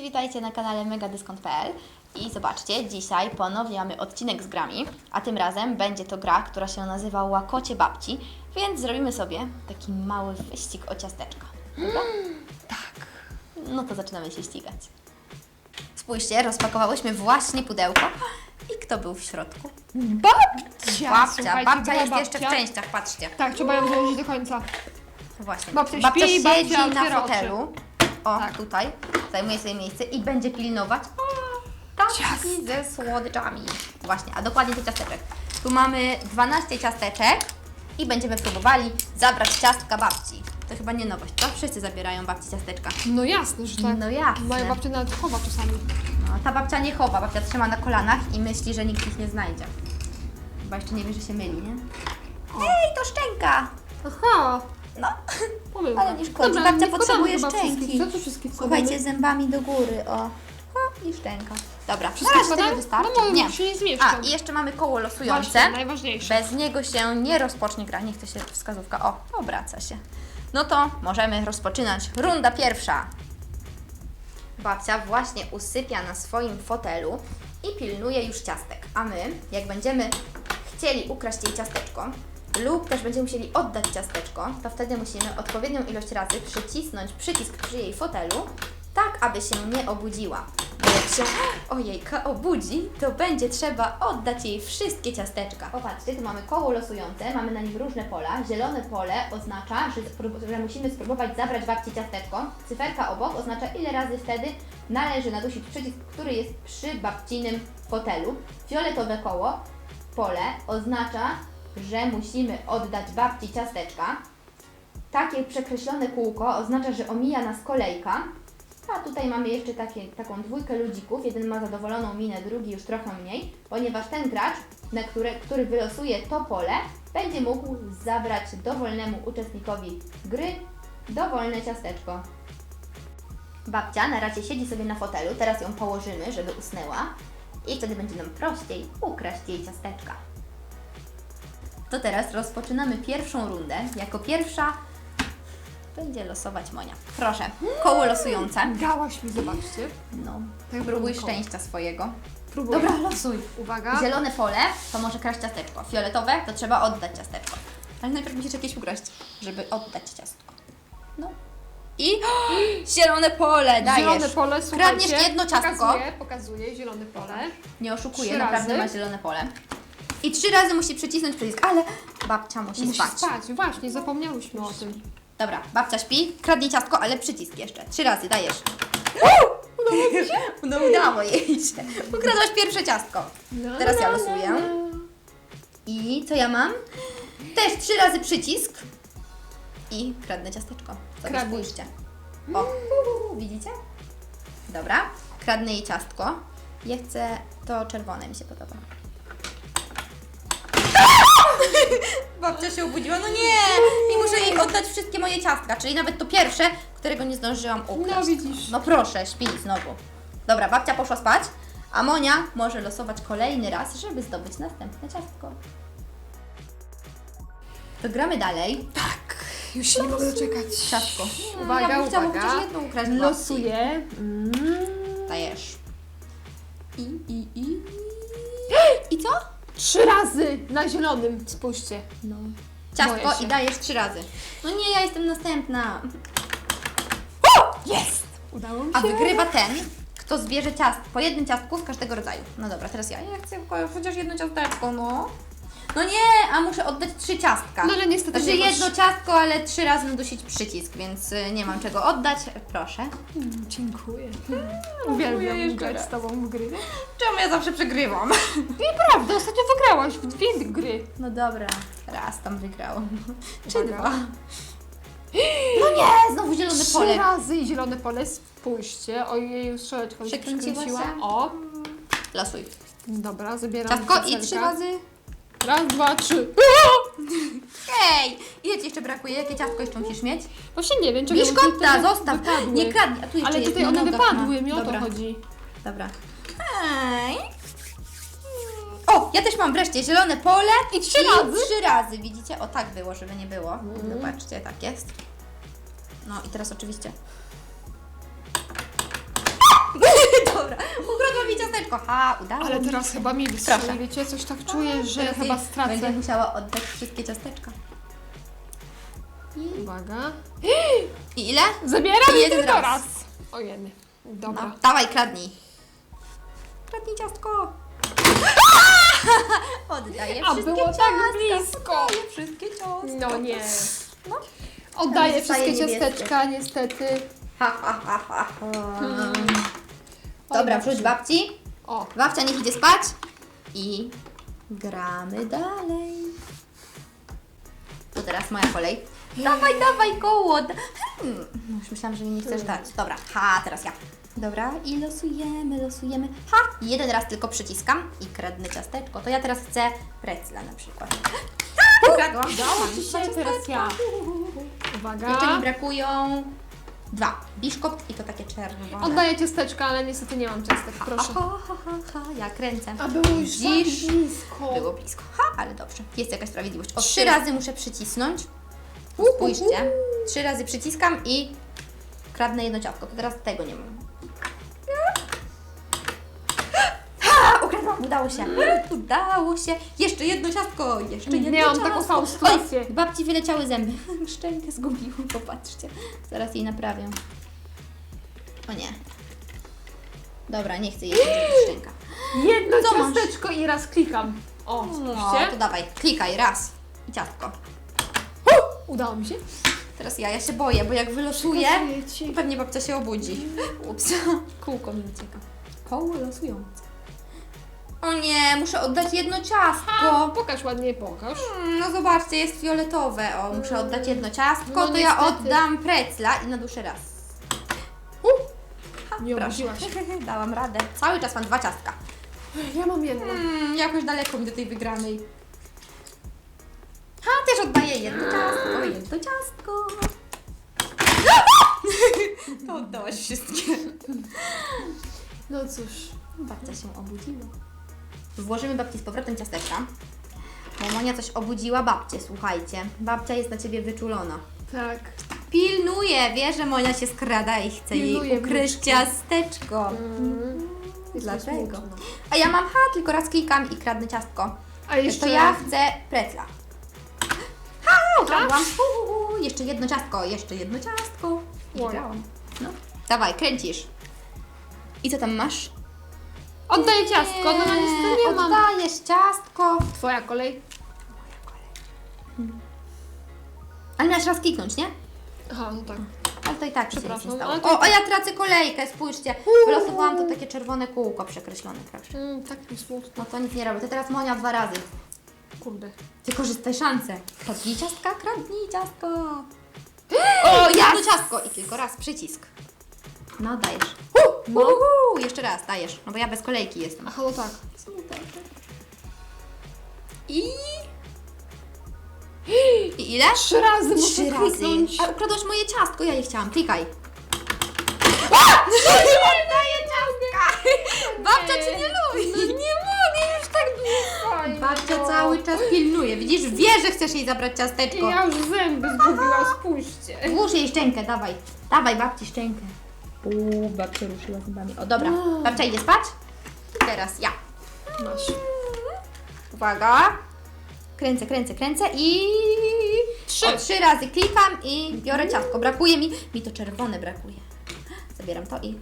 witajcie na kanale megadyskont.pl i zobaczcie, dzisiaj ponownie mamy odcinek z grami, a tym razem będzie to gra, która się nazywa Łakocie Babci, więc zrobimy sobie taki mały wyścig o ciasteczka. Dobra? Tak. No to zaczynamy się ścigać. Spójrzcie, rozpakowałyśmy właśnie pudełko i kto był w środku? Babcia! Babcia, Słuchajcie, babcia była jest jeszcze w częściach, patrzcie. Tak, trzeba ją dołożyć do końca. Właśnie. Babcia babcia śpi, siedzi babcia na otwiera fotelu. O, Tak. tutaj. Zajmuje sobie miejsce i będzie pilnować ciastki ze słodyczami. Właśnie, a dokładnie tych ciasteczek. Tu mamy 12 ciasteczek i będziemy próbowali zabrać ciastka babci. To chyba nie nowość, to wszyscy zabierają babci ciasteczka. No jasne, że tak. No jasne. Moja babcia nawet chowa czasami. No, ta babcia nie chowa, babcia trzyma na kolanach i myśli, że nikt ich nie znajdzie. Chyba jeszcze nie wie, że się myli, nie? Ej, to szczęka! Aha, No, pomyłka. Ale nie szkodzi, Dobra, babcia nie potrzebuje wkładamy chyba szczęki. wszystkich. Co tu wszystkich słuchajcie, zębami do góry, o. o i szczęka. Dobra, Wszystkie na razie tyle wystarczy. No, nie. się nie zmieszczą. A, i jeszcze mamy koło losujące. Właśnie, najważniejsze. Bez niego się nie rozpocznie gra. Nie chce się wskazówka. O, obraca się. No to możemy rozpoczynać. Runda pierwsza. Babcia właśnie usypia na swoim fotelu i pilnuje już ciastek. A my, jak będziemy chcieli ukraść jej ciasteczko, lub też będziemy musieli oddać ciasteczko, to wtedy musimy odpowiednią ilość razy przycisnąć przycisk przy jej fotelu, tak aby się nie obudziła. Jak się ojejka obudzi, to będzie trzeba oddać jej wszystkie ciasteczka. Popatrzcie, tu mamy koło losujące, mamy na nim różne pola. Zielone pole oznacza, że, że musimy spróbować zabrać babci ciasteczko. Cyferka obok oznacza, ile razy wtedy należy nadusić przycisk, który jest przy babcinym fotelu. Fioletowe koło, pole oznacza, że musimy oddać babci ciasteczka. Takie przekreślone kółko oznacza, że omija nas kolejka. A tutaj mamy jeszcze takie, taką dwójkę ludzików. Jeden ma zadowoloną minę, drugi już trochę mniej, ponieważ ten gracz, na które, który wylosuje to pole, będzie mógł zabrać dowolnemu uczestnikowi gry dowolne ciasteczko. Babcia na razie siedzi sobie na fotelu, teraz ją położymy, żeby usnęła i wtedy będzie nam prościej ukraść jej ciasteczka. To teraz rozpoczynamy pierwszą rundę. Jako pierwsza będzie losować Monia. Proszę, koło losujące. Gałaś mi, zobaczcie. No, Tak próbuj koło. szczęścia swojego. Próbuję. Dobra, losuj. Uwaga. Zielone pole to może kraść ciasteczko. Fioletowe to trzeba oddać ciasteczko. Ale najpierw musisz jakieś ukraść, żeby oddać ciastko. No. I zielone pole dajesz. Zielone pole, słuchajcie. Kradniesz jedno ciastko. Pokazuję, pokazuję, zielone pole. Nie oszukuję, Trzy naprawdę razy. ma zielone pole. I trzy razy musi przycisnąć przycisk, ale babcia musi, Musi spać. spać, właśnie, zapomniałyśmy o tym. Dobra, babcia śpi, kradnie ciastko, ale przycisk jeszcze. Trzy razy dajesz. No udało jej się. Ukradłaś pierwsze ciastko. No, Teraz ja no, losuję. no. I co ja mam? Też trzy razy przycisk. I kradnę ciasteczko. Kradnij. spójrzcie. O, widzicie? Dobra, kradnę jej ciastko. Ja chcę to czerwone, mi się podoba. Babcia się obudziła, no nie! I muszę jej oddać wszystkie moje ciastka, czyli nawet to pierwsze, którego nie zdążyłam ukraść. No widzisz. No proszę, śpi znowu. Dobra, babcia poszła spać, a Monia może losować kolejny raz, żeby zdobyć następne ciastko. To gramy dalej. Tak, już się nie mogę doczekać. Ciastko. Uwaga, ja bym chciała uwaga. chociaż jedno ukraść babci. Losuję. Mm. Dajesz. I, i, i. I co? Trzy razy na zielonym, spójrzcie. No. Boję Ciastko się. i dajesz trzy razy. No nie, ja jestem następna. Jest! Udało mi A się. wygrywa ten, kto zbierze ciast po jednym ciastku z każdego rodzaju. No dobra, teraz ja. Ja chcę chociaż jedno ciasteczko, no. No nie, a muszę oddać trzy ciastka. No ale niestety Znaczy nie masz- jedno ciastko, ale trzy razy nadusić przycisk, więc y, nie mam czego oddać. Proszę. Mm, Dziękuję. Uwielbiam jeszcze grać raz. z Tobą w gry. Czemu ja zawsze przegrywam? Nieprawda, ostatnio wygrałaś w dwie gry. No dobra, raz tam wygrałam. Czy Uwaga. dwa? No nie, znowu zielone Trzy pole. razy i zielone pole, spójrzcie. Ojej, już strzałeczką się Przekręciła się? O, Losuj. dobra, zabieram Ciastko i trzy razy. Raz, dwa, trzy. Hej! Ile ci jeszcze brakuje? Jakie ciastko jeszcze musisz mieć? Właśnie nie wiem, czego Biszkotta, one zostaw! wypadły. Nie kradnij, a tu jeszcze Ale jest tutaj na one nogach wypadły, ma. mi o to Dobra, chodzi. Dobra. Hej! O, ja też mam wreszcie zielone pole I trzy razy? trzy razy, widzicie? O, tak było, żeby nie było. Zobaczcie, tak jest. No i teraz oczywiście. Dobra, ukradła mi ciasteczko. Ha, udało Ale mi teraz się. chyba mi wystrzeli, Proszę. wiecie? Coś tak czuję, że Teraz chyba jej stracę. Będzie musiała oddać wszystkie ciasteczka. I, Uwaga. I ile? Zabieram I jeden tylko raz. raz. O jedny. Dobra. No, dawaj, kradnij. Kradnij ciastko. Oddaję A wszystkie było ciastka. tak blisko. Oddaję wszystkie ciastka. No nie. No. Oddaję wszystkie ciasteczka, niestety. Ha, ha, ha, ha, ha. Hmm. Dobra, wrzuć babci. O, Babcia niech idzie spać. I gramy dalej. To teraz moja kolej. Dawaj, dawaj koło. Hmm. Już myślałam, że mi nie chcesz dać. Dobra, ha, teraz ja. Dobra, i losujemy, losujemy. Ha, jeden raz tylko przyciskam i kradnę ciasteczko. To ja teraz chcę precla na przykład. Ha, ukradłam. Udało ci się, teraz ja. Jeszcze mi uwaga. brakują dwa. Biszkopt i to takie czerwone. Oddaję ciasteczka, ale niestety nie mam ciastek, proszę. Ha, ha, ha, ha, ja kręcę. A było już tak Widzisz? blisko. Było blisko. Ha, ale dobrze. Jest jakaś sprawiedliwość. O Trzy. trzy razy muszę przycisnąć. Spójrzcie. Trzy razy przyciskam i kradnę jedno ciastko. To teraz tego nie mam. Udało się. Udało się. Jeszcze jedno ciastko. Jeszcze jedno Miałam ciastko. taką samą sytuację. Oj, babci wyleciały zęby. Szczękę zgubiłam. Popatrzcie. Zaraz jej naprawię. O nie. Dobra, nie chcę jeść szczęka. Jedno Co masz? ciasteczko i raz klikam. O, No, spójrzcie. to dawaj, klikaj raz. I ciastko. Udało mi się. Teraz ja, ja się boję, bo jak wylosuję, Pokazuję to ci. pewnie babcia się obudzi. Ups, kółko mi ucieka. Koło losujące. O nie, muszę oddać jedno ciastko. pokaż ładnie, pokaż. Mm, No zobaczcie, jest fioletowe. O, muszę oddać jedno ciastko, No to ja niestety. oddam precla i na duszę raz. Ha, Nie proszę. Dałam radę. Cały czas mam dwa ciastka. Ja mam jedno. Mm, jakoś daleko mi do tej wygranej. Ha, też oddaję jedno ciastko, jedno ciastko. To oddałaś wszystkie. No cóż. Babcia się obudziła. Włożymy babci z powrotem ciasteczka. Bo Monia coś obudziła babcię, słuchajcie. Babcia jest na ciebie wyczulona. Tak. Pilnuje, wie, że Monia się skrada i chce Pilnuje jej ukryć wnuczki. ciasteczko. Mm. Smutno. A ja mam, ha, tylko raz klikam i kradnę ciastko. A jeszcze To ja chcę precla. Ha, ukradłam. Uhu, jeszcze jedno ciastko, jeszcze jedno ciastko. I Oj. Wygrałam. No, dawaj, kręcisz. I co tam masz? Oddaję ciastko, no no niestety nie mam. Oddajesz ciastko. Twoja kolej. Ale miałeś raz kliknąć, nie? Aha, no tak. Ale to i tak się nic nie Przepraszam, stało. ale to i O, o, ja tracę kolejkę, spójrzcie. Wylosowałam to takie czerwone kółko przekreślone, proszę. Mm, tak mi smutno. No to nic nie robię. To teraz Monia dwa razy. Kurde. Wykorzystaj szansę. Kradnij ciastka, kradnij ciastko. O, jedno ciastko i tylko raz przycisk. No, dajesz. No. Uhu, jeszcze raz dajesz, no bo ja bez kolejki jestem. Aha, no tak. I... I ile? Trzy razy muszę Trzy razy. kliknąć. A ukradłaś moje ciastko, ja je chciałam. Klikaj. Daję ciastka! Babcia cię nie lubi. No nie mogę już tak długo. Babcia cały czas pilnuje. Widzisz, wie, że chcesz jej zabrać ciasteczko. Ja już zęby zgubiłam, spójrzcie. Włóż jej szczękę, dawaj. Dawaj babci szczękę. Uuu, babcia ruszyła zębami. O, dobra. Babcia idzie spać. I teraz ja. Masz. Uwaga. Kręcę, kręcę, kręcę i... Trzy. O, trzy razy klikam i biorę ciastko. Brakuje mi... Mi to czerwone brakuje. Zabieram to i...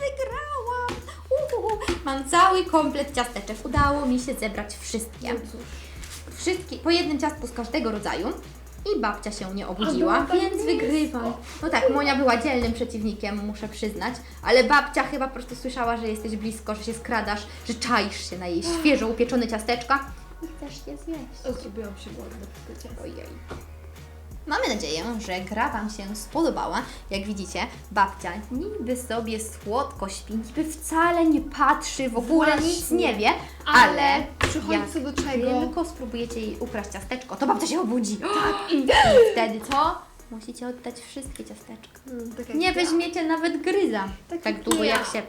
Wygrałam! Uhu. Mam cały komplet ciasteczek. Udało mi się zebrać wszystkie. No. Wszystkie, po jednym ciastku z każdego rodzaju. I babcia się nie obudziła, A tak więc wygrywam. No tak, Monia była dzielnym przeciwnikiem, muszę przyznać, ale babcia chyba po prostu słyszała, że jesteś blisko, że się skradasz, że czaisz się na jej świeżo upieczone ciasteczka i chcesz je zjeść. Zrobiłam się głodna ciasto. Ojej. Mamy nadzieję, że gra Wam się spodobała. Jak widzicie, babcia niby sobie słodko śpi, niby wcale nie patrzy, w ogóle nic Właśnie. nie wie, ale, Ale przychodzi co do czego. tylko spróbujecie jej ukraść ciasteczko, to babcia się obudzi. Tak, i I wtedy co? Musicie oddać wszystkie ciasteczka. Mm, tak jak Nie ja. weźmiecie nawet gryza. Tak Tak, jak długo ja. jak się...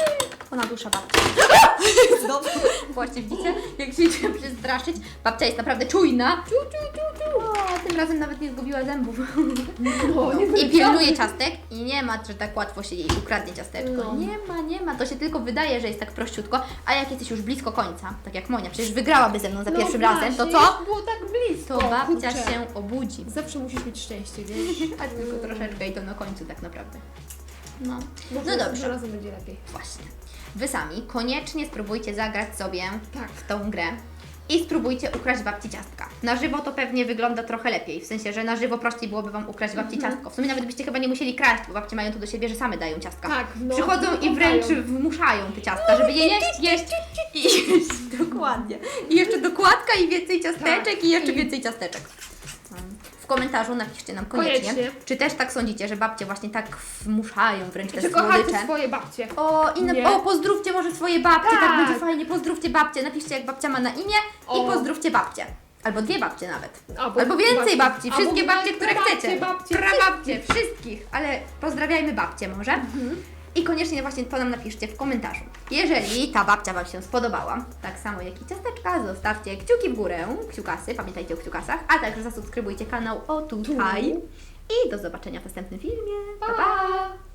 Ona dusza babcia. Właśnie widzicie, jak się idzie przestraszyć. Babcia jest naprawdę czujna. Tu, tu, tu. Tym razem nawet nie zgubiła zębów. No, nie I pilnuje ciastek i nie ma, że tak łatwo się jej ukradnie ciasteczko. No. Nie ma, nie ma. To się tylko wydaje, że jest tak prościutko, a jak jesteś już blisko końca, tak jak Monia, przecież wygrałaby ze mną za No pierwszym razem, to co? było tak blisko. To babcia kurczę. się obudzi. Zawsze musisz mieć szczęście, wiesz? A tylko troszeczkę i to na końcu tak naprawdę. No, Może no dobrze. razem będzie lepiej. Właśnie. Wy sami koniecznie spróbujcie zagrać sobie Tak. w tą grę i spróbujcie ukraść babci ciastka. Na żywo to pewnie wygląda trochę lepiej, w sensie, że na żywo prościej byłoby Wam ukraść babci Mhm. ciastko. W sumie nawet byście chyba nie musieli kraść, bo babcie mają to do siebie, że same dają ciastka. Tak, no. Przychodzą i wręcz wmuszają te ciastka, żeby je jeść, jeść i jeść. Dokładnie. I jeszcze dokładka i więcej ciasteczek Tak. i jeszcze więcej ciasteczek. W komentarzu napiszcie nam koniecznie, Koniecznie. czy też tak sądzicie, że babcie właśnie tak wmuszają wręcz te Czy kochacie słodycze. swoje babcie? O, i na, o, pozdrówcie może swoje babcie, tak. Tak. będzie fajnie, pozdrówcie babcie, napiszcie jak babcia ma na imię O. i pozdrówcie babcie. Albo dwie babcie nawet. Albo, Albo więcej babci, wszystkie babcie, które chcecie. Babcie, Prababcie, wszystkich, ale pozdrawiajmy babcie może. Mhm. I koniecznie właśnie to nam napiszcie w komentarzu. Jeżeli ta babcia Wam się spodobała, tak samo jak i ciasteczka, zostawcie kciuki w górę, kciukasy, pamiętajcie o kciukasach, a także zasubskrybujcie kanał o tutaj. I do zobaczenia w następnym filmie. pa! pa.